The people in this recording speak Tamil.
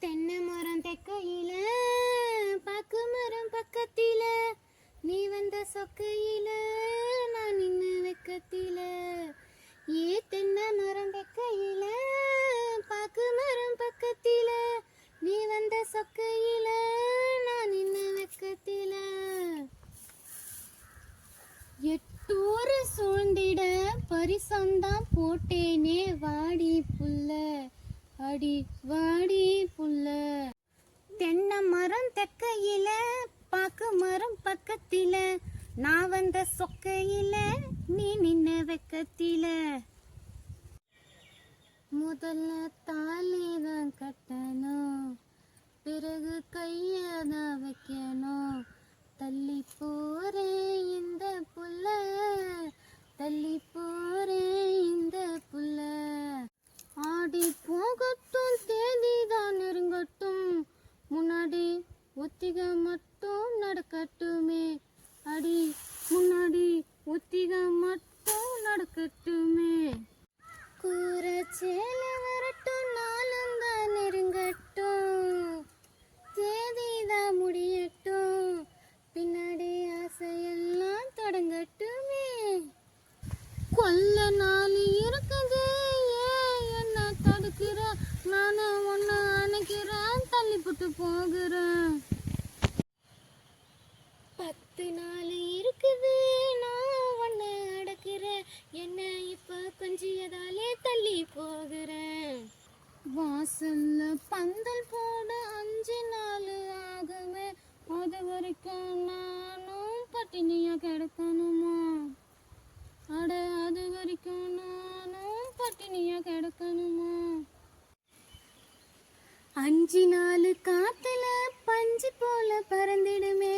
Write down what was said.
தென்னை மரம் தெக்கையில பாக்கு மரம் பக்கத்தில. நீ வந்த சொக்கையில நான் நின்று வெக்கத்தில. ஏ தென்னை மரம் தெக்கையில பாக்கு மரம் பக்கத்தில. நீ வந்த சொக்கையில நான் நின்று வெக்கத்தில. எட்டோரு சூழ்ந்திட பரிசந்தான் போட்டேனே வாடி புல்ல. அடி வாடி புல்ல தென்னை மரம் தெக்கையில பாக்கு மரம் பக்கத்தில. நான் வந்த சொக்கையில நீ நின்ன வெக்கத்தில. முதல்ல தாலி தான் கட்ட பிறகு கையதான் வைக்கணும் தள்ளி போறேன் இந்த புள்ள தள்ளி போறேன் இந்த புள்ள ஆடி போகட்டும் தேதி தான் நெருங்கட்டும் முன்னாடி ஒத்திக மட்டும் நடக்கட்டுமே. அடி முன்னாடி ஒத்திக மட்டும் நடக்கட்டுமே. கூரச்சேல வரட்டும் நாளும் தான் நெருங்கட்டும். தேதிதான் முடியட்டும் பின்னாடி ஆசையெல்லாம் தொடங்கட்டுமே. கொல்ல போகிறேன் பத்து நாள் இருக்குது நான் ஒன்று அடக்கிறேன். என்ன இப்போ கொஞ்சியதாலே தள்ளி போகிறேன். வாசல்ல பந்தல் போட அஞ்சு நாள் அஞ்சு நாலு காத்துல பஞ்சு போல பறந்திடுமே.